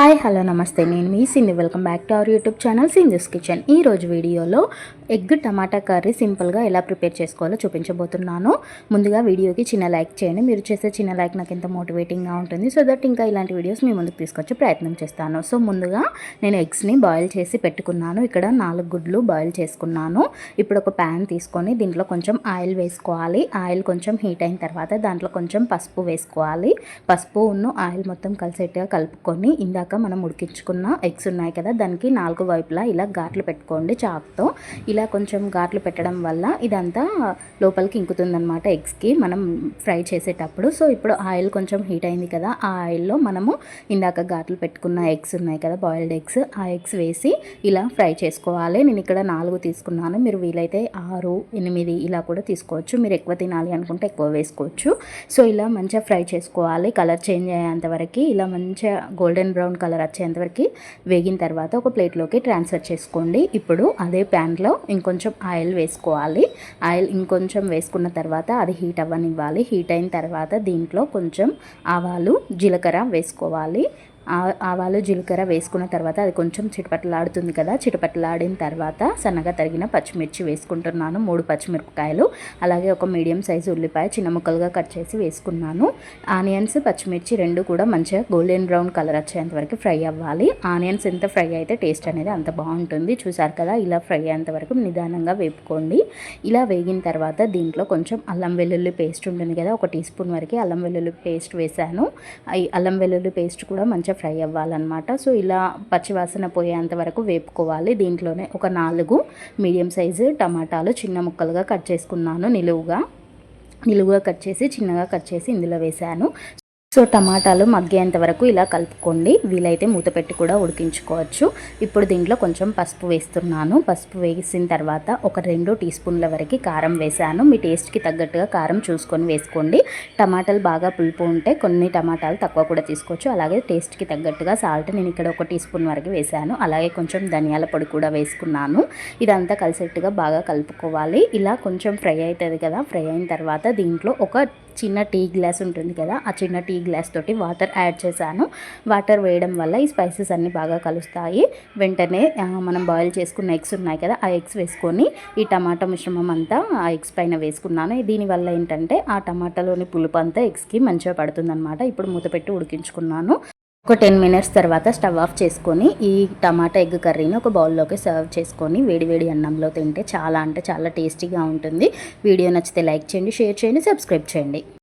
Hi hello నమస్తే. నేను మీ Sindhu. Welcome back to our YouTube channel Sindhu's kitchen. ఈ రోజు వీడియోలో ఎగ్ టమాటా కర్రీ సింపుల్గా ఎలా ప్రిపేర్ చేసుకోవాలో చూపించబోతున్నాను. ముందుగా వీడియోకి చిన్న లైక్ చేయండి. మీరు చేసే చిన్న లైక్ నాకు ఎంత మోటివేటింగ్గా ఉంటుంది. సో దట్ ఇంకా ఇలాంటి వీడియోస్ మీ ముందుకు తీసుకొచ్చే ప్రయత్నం చేస్తాను. సో ముందుగా నేను ఎగ్స్ని బాయిల్ చేసి పెట్టుకున్నాను. ఇక్కడ నాలుగు గుడ్లు బాయిల్ చేసుకున్నాను. ఇప్పుడు ఒక ప్యాన్ తీసుకొని దీంట్లో కొంచెం ఆయిల్ వేసుకోవాలి. ఆయిల్ కొంచెం హీట్ అయిన తర్వాత దాంట్లో కొంచెం పసుపు వేసుకోవాలి. పసుపు ఉన్న ఆయిల్ మొత్తం కలిసేట్టుగా కలుపుకొని ఇందాక మనం ఉడికించుకున్న ఎగ్స్ ఉన్నాయి కదా దానికి నాలుగు వైపులా ఇలా ఘాట్లు పెట్టుకోండి చాక్తో. ఇలా కొంచెం ఘాట్లు పెట్టడం వల్ల ఇదంతా లోపలికి ఇంకుతుందనమాట ఎగ్స్కి మనం ఫ్రై చేసేటప్పుడు. సో ఇప్పుడు ఆయిల్ కొంచెం హీట్ అయింది కదా ఆ ఆయిల్లో మనము ఇందాక ఘాట్లు పెట్టుకున్న ఎగ్స్ ఉన్నాయి కదా బాయిల్డ్ ఎగ్స్ ఆ ఎగ్స్ వేసి ఇలా ఫ్రై చేసుకోవాలి. నేను ఇక్కడ నాలుగు తీసుకున్నాను. మీరు వీలైతే ఆరు ఎనిమిది ఇలా కూడా తీసుకోవచ్చు. మీరు ఎక్కువ తినాలి అనుకుంటే ఎక్కువ వేసుకోవచ్చు. సో ఇలా మంచిగా ఫ్రై చేసుకోవాలి. కలర్ చేంజ్ అయ్యేంత వరకు ఇలా మంచిగా గోల్డెన్ బ్రౌన్ కలర్ వచ్చేంతవరకు వేగిన తర్వాత ఒక ప్లేట్లోకి ట్రాన్స్ఫర్ చేసుకోండి. ఇప్పుడు అదే ప్యాన్లో ఇంకొంచెం ఆయిల్ వేసుకోవాలి. ఆయిల్ ఇంకొంచెం వేసుకున్న తర్వాత అది హీట్ అవ్వనివ్వాలి. హీట్ అయిన తర్వాత దీంట్లో కొంచెం ఆవాలు జీలకర్ర వేసుకోవాలి. ఆవాలు జీలకర్ర వేసుకున్న తర్వాత అది కొంచెం చిటపట్లాడుతుంది కదా. చిటపట్లాడిన తర్వాత సన్నగా తరిగిన పచ్చిమిర్చి వేసుకుంటున్నాను. మూడు పచ్చిమిరపకాయలు అలాగే ఒక మీడియం సైజు ఉల్లిపాయ చిన్న ముక్కలుగా కట్ చేసి వేసుకున్నాను. ఆనియన్స్ పచ్చిమిర్చి రెండు కూడా మంచిగా గోల్డెన్ బ్రౌన్ కలర్ వచ్చేంత వరకు ఫ్రై అవ్వాలి. ఆనియన్స్ ఎంత ఫ్రై అయితే టేస్ట్ అనేది అంత బాగుంటుంది. చూసారు కదా ఇలా ఫ్రై అయ్యేంత వరకు నిదానంగా వేపుకోండి. ఇలా వేగిన తర్వాత దీంట్లో కొంచెం అల్లం వెల్లుల్లి పేస్ట్ ఉంటుంది కదా ఒక టీ స్పూన్ వరకు అల్లం వెల్లుల్లి పేస్ట్ వేసాను అల్లం వెల్లుల్లి పేస్ట్ కూడా మంచిగా ఫ్రై అవ్వాలన్నమాట. సో ఇలా పచ్చివాసన పోయేంత వరకు వేపుకోవాలి. దీంట్లోనే ఒక నాలుగు మీడియం సైజు టమాటాలు చిన్న ముక్కలుగా కట్ చేసుకున్నాను నిలువుగా. నిలువుగా కట్ చేసి చిన్నగా కట్ చేసి ఇందులో వేసాను సో టమాటాలు మగ్గేంత వరకు ఇలా కలుపుకోండి. వీలైతే మూత పెట్టి కూడా ఉడికించుకోవచ్చు. ఇప్పుడు దీంట్లో కొంచెం పసుపు వేస్తున్నాను. పసుపు వేసిన తర్వాత ఒక రెండు టీ స్పూన్ల వరకు కారం వేసాను మీ టేస్ట్కి తగ్గట్టుగా కారం చూసుకొని వేసుకోండి. టమాటాలు బాగా పులుపు ఉంటే కొన్ని టమాటాలు తక్కువ కూడా తీసుకోవచ్చు. అలాగే టేస్ట్కి తగ్గట్టుగా సాల్ట్ నేను ఇక్కడ ఒక టీ స్పూన్ వరకు వేసాను అలాగే కొంచెం ధనియాల పొడి కూడా వేసుకున్నాను. ఇదంతా కలిసేట్టుగా బాగా కలుపుకోవాలి. ఇలా కొంచెం ఫ్రై అవుతుంది కదా ఫ్రై అయిన తర్వాత దీంట్లో ఒక చిన్న టీ గ్లాస్ ఉంటుంది కదా ఆ చిన్న టీ గ్లాస్ తోటి వాటర్ యాడ్ చేశాను. వాటర్ వేయడం వల్ల ఈ స్పైసెస్ అన్నీ బాగా కలుస్తాయి. వెంటనే మనం బాయిల్ చేసుకున్న ఎగ్స్ ఉన్నాయి కదా ఆ ఎగ్స్ వేసుకొని ఈ టమాటా మిశ్రమం అంతా ఆ ఎగ్స్ పైన వేసుకున్నాను. దీనివల్ల ఏంటంటే ఆ టమాటాలోని పులుపు అంతా ఎగ్స్కి మంచిగా పడుతుందన్నమాట. ఇప్పుడు మూత పెట్టి ఉడికించుకున్నాను. ఒక టెన్ మినిట్స్ తర్వాత స్టవ్ ఆఫ్ చేసుకొని ఈ టమాటా ఎగ్ కర్రీని ఒక బౌల్లోకి సర్వ్ చేసుకొని వేడివేడి అన్నంలో తింటే చాలా అంటే చాలా టేస్టీగా ఉంటుంది. వీడియో నచ్చితే లైక్ చేయండి షేర్ చేయండి సబ్స్క్రైబ్ చేయండి.